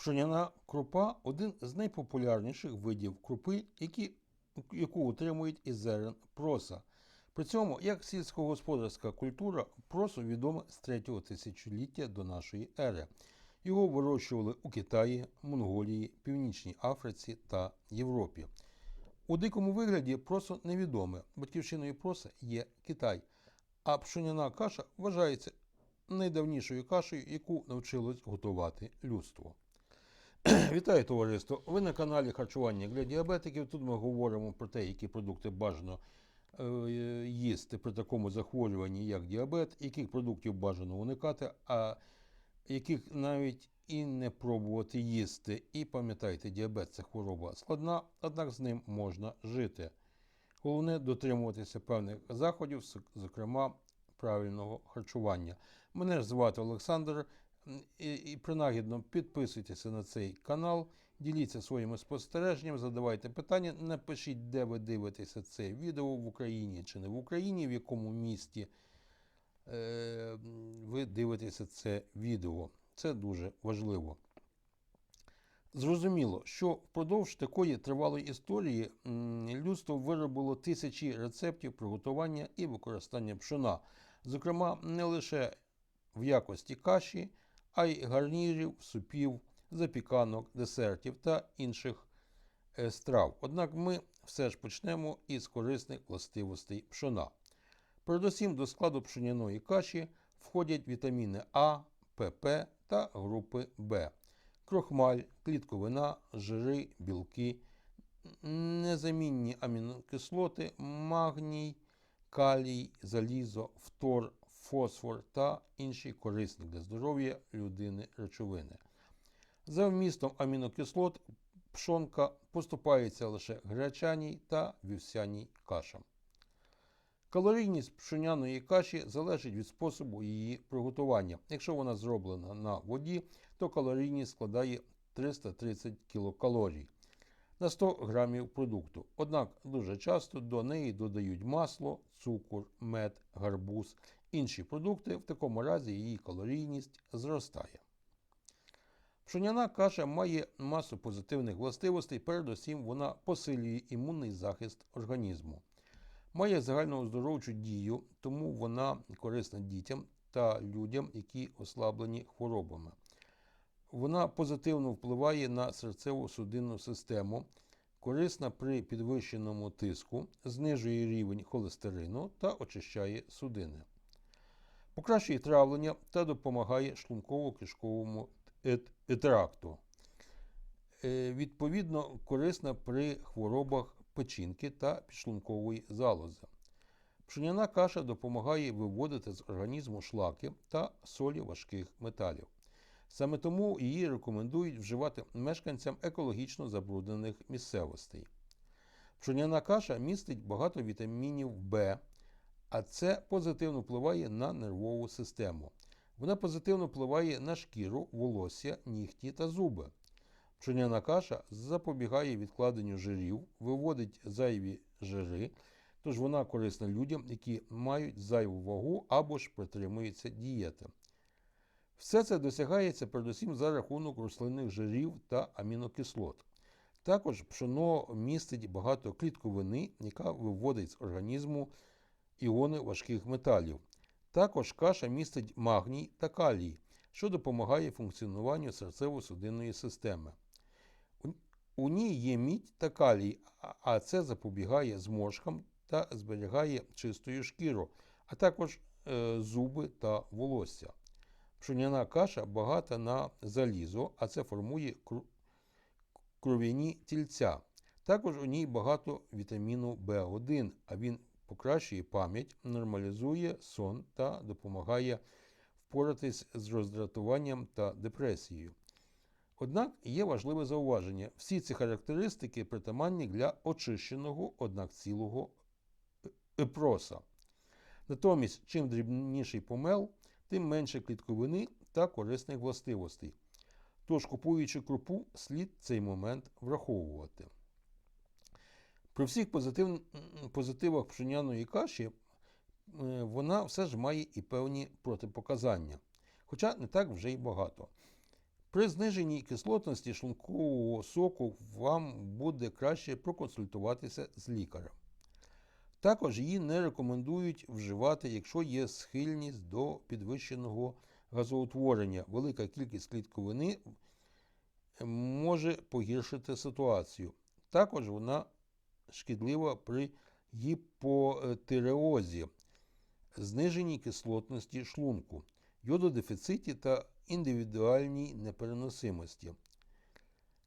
Пшеняна крупа один з найпопулярніших видів крупи, які, яку утримують із зерен проса. При цьому, як сільськогосподарська культура, просо відоме з 3 тисячоліття до нашої ери. Його вирощували у Китаї, Монголії, Північній Африці та Європі. У дикому вигляді просо невідоме. Батьківщиною проса є Китай, а пшеняна каша вважається найдавнішою кашею, яку навчилось готувати людство. Вітаю товариство! Ви на каналі Харчування для діабетиків. Тут ми говоримо про те, які продукти бажано е, їсти при такому захворюванні, як діабет, яких продуктів бажано уникати, а яких навіть і не пробувати їсти. І пам'ятайте, діабет це хвороба складна, однак з ним можна жити. Головне дотримуватися певних заходів, зокрема правильного харчування. Мене звати Олександр. І, і принагідно підписуйтеся на цей канал, діліться своїми спостереженнями, задавайте питання, напишіть, де ви дивитеся це відео в Україні чи не в Україні, в якому місті е, ви дивитеся це відео. Це дуже важливо. Зрозуміло, що впродовж такої тривалої історії людство виробило тисячі рецептів приготування і використання пшона, зокрема, не лише в якості каші, а й гарнірів, супів, запіканок, десертів та інших е, страв. Однак ми все ж почнемо із корисних властивостей пшона. Передусім до складу пшеняної каші входять вітаміни А, ПП та групи В, крохмаль, клітковина, жири, білки, незамінні амінокислоти, магній, калій, залізо, фтор, фосфор та інші корисні для здоров'я людини речовини. За вмістом амінокислот пшонка поступається лише гречаній та вівсяній кашам. Калорійність пшеняної каші залежить від способу її приготування. Якщо вона зроблена на воді, то калорійність складає 330 кілокалорій на 100 грамів продукту. Однак дуже часто до неї додають масло, цукор, мед, гарбуз, інші продукти. В такому разі її калорійність зростає. Пшеняна каша має масу позитивних властивостей, передусім вона посилює імунний захист організму. Має загальнооздоровчу дію, тому вона корисна дітям та людям, які ослаблені хворобами. Вона позитивно впливає на серцево-судинну систему, корисна при підвищеному тиску, знижує рівень холестерину та очищає судини. Покращує травлення та допомагає шлунково-кишковому тракту. Е, Відповідно, корисна при хворобах печінки та підшлункової залози. Пшеняна каша допомагає виводити з організму шлаки та солі важких металів. Саме тому її рекомендують вживати мешканцям екологічно забруднених місцевостей. Пшеняна каша містить багато вітамінів В, а це позитивно впливає на нервову систему. Вона позитивно впливає на шкіру, волосся, нігті та зуби. Пшеняна каша запобігає відкладенню жирів, виводить зайві жири, тож вона корисна людям, які мають зайву вагу або ж притримуються дієти. Все це досягається передусім за рахунок рослинних жирів та амінокислот. Також пшено містить багато клітковини, яка виводить з організму іони важких металів. Також каша містить магній та калій, що допомагає функціонуванню серцево-судинної системи. У ній є мідь та калій, а це запобігає зморшкам та зберігає чистою шкіру, а також е, зуби та волосся. Пшеняна каша багата на залізо, а це формує кров'яні тільця. Також у ній багато вітаміну В1, а він покращує пам'ять, нормалізує сон та допомагає впоратись з роздратуванням та депресією. Однак є важливе зауваження: всі ці характеристики притаманні для очищеного, однак цілого епроса. Натомість, чим дрібніший помел, тим менше клітковини та корисних властивостей. Тож, купуючи крупу, слід цей момент враховувати. При всіх позитив... позитивах пшеняної каші е, вона все ж має і певні протипоказання. Хоча не так вже й багато. При зниженні кислотності шлункового соку вам буде краще проконсультуватися з лікарем. Також її не рекомендують вживати, якщо є схильність до підвищеного газоутворення. Велика кількість клітковини може погіршити ситуацію. Також вона шкідлива при гіпотиреозі, зниженій кислотності шлунку, йододефіциті та індивідуальній непереносимості.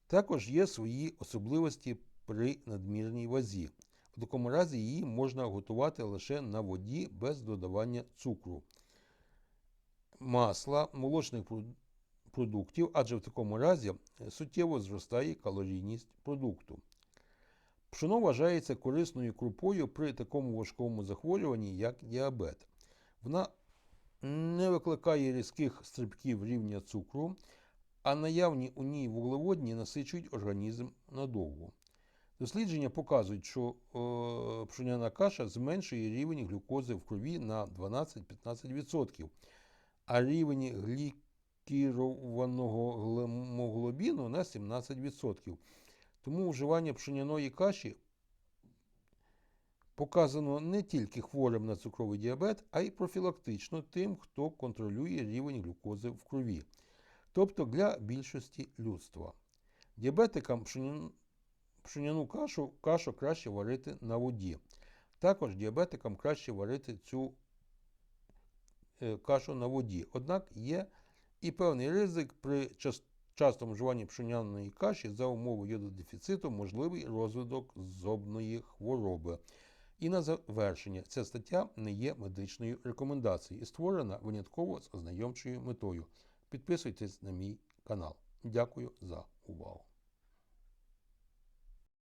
Також є свої особливості при надмірній вазі. В такому разі її можна готувати лише на воді без додавання цукру, масла, молочних продуктів, адже в такому разі суттєво зростає калорійність продукту. Пшено вважається корисною крупою при такому важкому захворюванні, як діабет. Вона не викликає різких стрибків рівня цукру, а наявні у ній вуглеводні насичують організм надовго. Дослідження показують, що е, пшеняна каша зменшує рівень глюкози в крові на 12-15%, а рівень глікірованого гемоглобіну на 17%. Тому вживання пшеняної каші показано не тільки хворим на цукровий діабет, а й профілактично тим, хто контролює рівень глюкози в крові, тобто для більшості людства. Діабетикам пшеняну кашу, кашу краще варити на воді. Також діабетикам краще варити цю е, кашу на воді. Однак є і певний ризик при час- частому вживанні пшеняної каші за умови йододефіциту можливий розвиток зобної хвороби. І на завершення, ця стаття не є медичною рекомендацією і створена винятково з ознайомчою метою. Підписуйтесь на мій канал. Дякую за увагу.